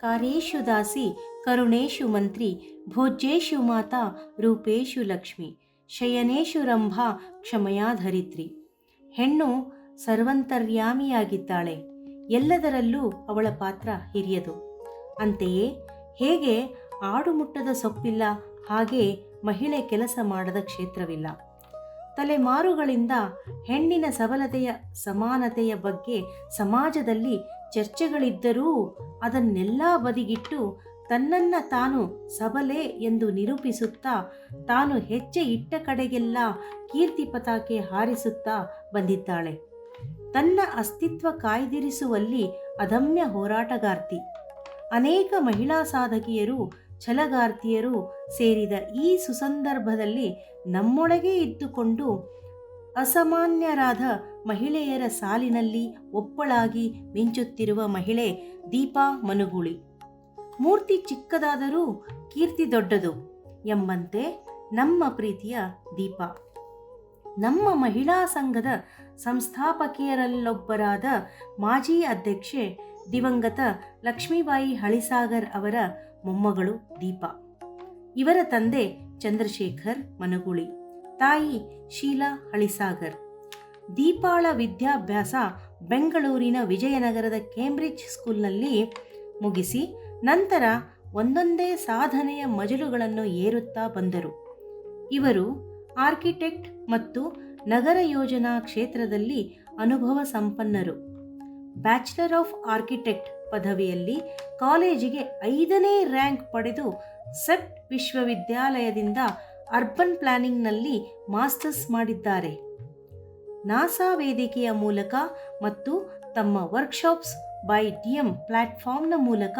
ಕಾರ್ಯೇಷು ದಾಸಿ, ಕರುಣೇಶು ಮಂತ್ರಿ, ಭೋಜ್ಯೇಶು ಮಾತಾ, ರೂಪೇಶು ಲಕ್ಷ್ಮಿ, ಶಯನೇಶು ರಂಭಾ, ಕ್ಷಮಯಾ ಧರಿತ್ರಿ. ಹೆಣ್ಣು ಸರ್ವಂತರ್ಯಾಮಿಯಾಗಿದ್ದಾಳೆ. ಎಲ್ಲದರಲ್ಲೂ ಅವಳ ಪಾತ್ರ ಹಿರಿಯದು. ಅಂತೆಯೇ ಹೇಗೆ ಆಡು ಮುಟ್ಟದ ಸೊಪ್ಪಿಲ್ಲ, ಹಾಗೆ ಮಹಿಳೆ ಕೆಲಸ ಮಾಡದ ಕ್ಷೇತ್ರವಿಲ್ಲ. ತಲೆಮಾರುಗಳಿಂದ ಹೆಣ್ಣಿನ ಸಬಲತೆಯ ಸಮಾನತೆಯ ಬಗ್ಗೆ ಸಮಾಜದಲ್ಲಿ ಚರ್ಚೆಗಳಿದ್ದರೂ ಅದನ್ನೆಲ್ಲ ಬದಿಗಿಟ್ಟು ತನ್ನನ್ನ ತಾನು ಸಬಲೆ ಎಂದು ನಿರೂಪಿಸುತ್ತಾ, ತಾನು ಹೆಜ್ಜೆ ಇಟ್ಟ ಕಡೆಗೆಲ್ಲ ಕೀರ್ತಿ ಪತಾಕೆ ಹಾರಿಸುತ್ತಾ ಬಂದಿದ್ದಾಳೆ. ತನ್ನ ಅಸ್ತಿತ್ವ ಕಾಯ್ದಿರಿಸುವಲ್ಲಿ ಅದಮ್ಯ ಹೋರಾಟಗಾರ್ತಿ. ಅನೇಕ ಮಹಿಳಾ ಸಾಧಕಿಯರು ಛಲಗಾರ್ತಿಯರು ಸೇರಿದ ಈ ಸುಸಂದರ್ಭದಲ್ಲಿ ನಮ್ಮೊಳಗೆ ಇದ್ದುಕೊಂಡು ಅಸಾಮಾನ್ಯರಾದ ಮಹಿಳೆಯರ ಸಾಲಿನಲ್ಲಿ ಒಪ್ಪಳಾಗಿ ಮಿಂಚುತ್ತಿರುವ ಮಹಿಳೆ ದೀಪಾ ಮನುಗುಳಿ. ಮೂರ್ತಿ ಚಿಕ್ಕದಾದರೂ ಕೀರ್ತಿ ದೊಡ್ಡದು ಎಂಬಂತೆ ನಮ್ಮ ಪ್ರೀತಿಯ ದೀಪ. ನಮ್ಮ ಮಹಿಳಾ ಸಂಘದ ಸಂಸ್ಥಾಪಕಿಯರಲ್ಲೊಬ್ಬರಾದ ಮಾಜಿ ಅಧ್ಯಕ್ಷೆ ದಿವಂಗತ ಲಕ್ಷ್ಮೀಬಾಯಿ ಹಳಿಸಾಗರ್ ಅವರ ಮೊಮ್ಮಗಳು ದೀಪ. ಇವರ ತಂದೆ ಚಂದ್ರಶೇಖರ್ ಮನಗುಳಿ, ತಾಯಿ ಶೀಲಾ ಹಳಿಸಾಗರ್. ದೀಪಾಳ ವಿದ್ಯಾಭ್ಯಾಸ ಬೆಂಗಳೂರಿನ ವಿಜಯನಗರದ ಕೇಂಬ್ರಿಡ್ಜ್ ಸ್ಕೂಲ್ನಲ್ಲಿ ಮುಗಿಸಿ ನಂತರ ಒಂದೊಂದೇ ಸಾಧನೆಯ ಮಜಲುಗಳನ್ನು ಏರುತ್ತಾ ಬಂದರು. ಇವರು ಆರ್ಕಿಟೆಕ್ಟ್ ಮತ್ತು ನಗರ ಯೋಜನಾ ಕ್ಷೇತ್ರದಲ್ಲಿ ಅನುಭವ ಸಂಪನ್ನರು. ಬ್ಯಾಚುಲರ್ ಆಫ್ ಆರ್ಕಿಟೆಕ್ಟ್ ಪದವಿಯಲ್ಲಿ ಕಾಲೇಜಿಗೆ ಐದನೇ ರ್ಯಾಂಕ್ ಪಡೆದು ಸೆಟ್ ವಿಶ್ವವಿದ್ಯಾಲಯದಿಂದ ಅರ್ಬನ್ ಪ್ಲಾನಿಂಗ್ನಲ್ಲಿ ಮಾಸ್ಟರ್ಸ್ ಮಾಡಿದ್ದಾರೆ. ನಾಸಾ ವೇದಿಕೆಯ ಮೂಲಕ ಮತ್ತು ತಮ್ಮ ವರ್ಕ್ಶಾಪ್ಸ್ ಬೈ ಡಿ ಎಂ ಪ್ಲಾಟ್ಫಾರ್ಮ್ನ ಮೂಲಕ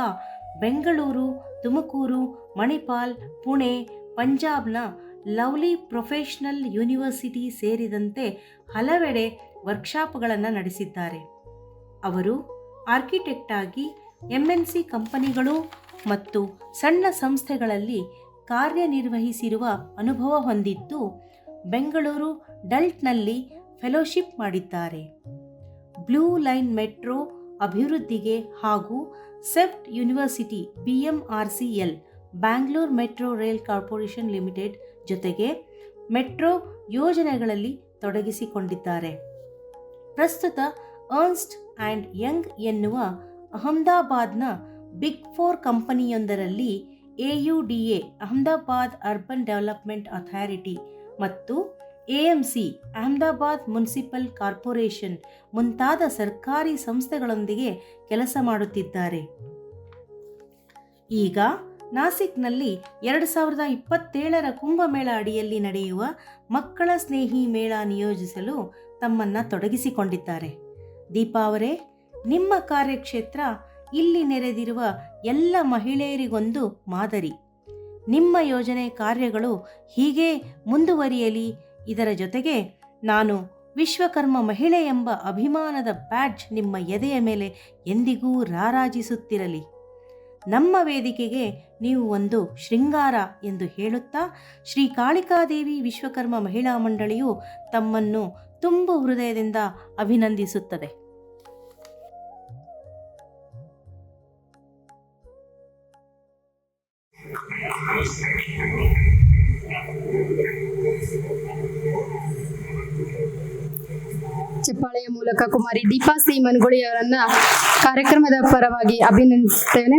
ಬೆಂಗಳೂರು, ತುಮಕೂರು, ಮಣಿಪಾಲ್, ಪುಣೆ, ಪಂಜಾಬ್ನ ಲವ್ಲಿ ಪ್ರೊಫೆಷನಲ್ ಯೂನಿವರ್ಸಿಟಿ ಸೇರಿದಂತೆ ಹಲವೆಡೆ ವರ್ಕ್ಶಾಪ್ಗಳನ್ನು ನಡೆಸಿದ್ದಾರೆ. ಅವರು ಆರ್ಕಿಟೆಕ್ಟ್ ಆಗಿ ಎಂಎನ್ಸಿ ಕಂಪನಿಗಳು ಮತ್ತು ಸಣ್ಣ ಸಂಸ್ಥೆಗಳಲ್ಲಿ ಕಾರ್ಯನಿರ್ವಹಿಸಿರುವ ಅನುಭವ ಹೊಂದಿದ್ದು, ಬೆಂಗಳೂರು ಡಲ್ಟ್ನಲ್ಲಿ ಫೆಲೋಶಿಪ್ ಮಾಡಿದ್ದಾರೆ. ಬ್ಲೂ ಲೈನ್ ಮೆಟ್ರೋ ಅಭಿವೃದ್ಧಿಗೆ ಹಾಗೂ CEPT university L Bangalore metro rail corporation limited ಜೊತೆಗೆ ಮೆಟ್ರೋ ಯೋಜನೆಗಳಲ್ಲಿ ತೊಡಗಿಸಿಕೊಂಡಿದ್ದಾರೆ. ಪ್ರಸ್ತುತ ಅರ್ನ್ಸ್ಟ್ ಆ್ಯಂಡ್ ಯಂಗ್ ಎನ್ನುವ ಅಹಮದಾಬಾದ್ನ big four ಕಂಪನಿಯೊಂದರಲ್ಲಿ A Ahmedabad urban development authority ಮತ್ತು A M C Ahmedabad municipal corporation ಮುಂತಾದ ಸರ್ಕಾರಿ ಸಂಸ್ಥೆಗಳೊಂದಿಗೆ ಕೆಲಸ ಮಾಡುತ್ತಿದ್ದಾರೆ. ಈಗ ನಾಸಿಕ್ನಲ್ಲಿ ಎರಡು ಸಾವಿರದ ಇಪ್ಪತ್ತೇಳರ ಕುಂಭಮೇಳ ಅಡಿಯಲ್ಲಿ ನಡೆಯುವ ಮಕ್ಕಳ ಸ್ನೇಹಿ ಮೇಳ ನಿಯೋಜಿಸಲು ತಮ್ಮನ್ನು ತೊಡಗಿಸಿಕೊಂಡಿದ್ದಾರೆ. ದೀಪಾ ಅವರೇ, ನಿಮ್ಮ ಕಾರ್ಯಕ್ಷೇತ್ರ ಇಲ್ಲಿ ನೆರೆದಿರುವ ಎಲ್ಲ ಮಹಿಳೆಯರಿಗೊಂದು ಮಾದರಿ. ನಿಮ್ಮ ಯೋಜನೆ ಕಾರ್ಯಗಳು ಹೀಗೆ ಮುಂದುವರಿಯಲಿ. ಇದರ ಜೊತೆಗೆ ನಾನು ವಿಶ್ವಕರ್ಮ ಮಹಿಳೆ ಎಂಬ ಅಭಿಮಾನದ ಬ್ಯಾಡ್ಜ್ ನಿಮ್ಮ ಎದೆಯ ಮೇಲೆ ಎಂದಿಗೂ ರಾರಾಜಿಸುತ್ತಿರಲಿ. ನಮ್ಮ ವೇದಿಕೆಗೆ ನೀವು ಒಂದು ಶೃಂಗಾರ ಎಂದು ಹೇಳುತ್ತಾ, ಶ್ರೀ ಕಾಳಿಕಾದೇವಿ ವಿಶ್ವಕರ್ಮ ಮಹಿಳಾ ಮಂಡಳಿಯು ತಮ್ಮನ್ನು ತುಂಬು ಹೃದಯದಿಂದ ಅಭಿನಂದಿಸುತ್ತದೆ. ಚಪ್ಪಾಳೆಯ ಮೂಲಕ ಕುಮಾರಿ ದೀಪಾ ಸಿ ಮನ್ಗುಳಿ ಅವರನ್ನ ಕಾರ್ಯಕ್ರಮದ ಪರವಾಗಿ ಅಭಿನಂದಿಸುತ್ತೇನೆ.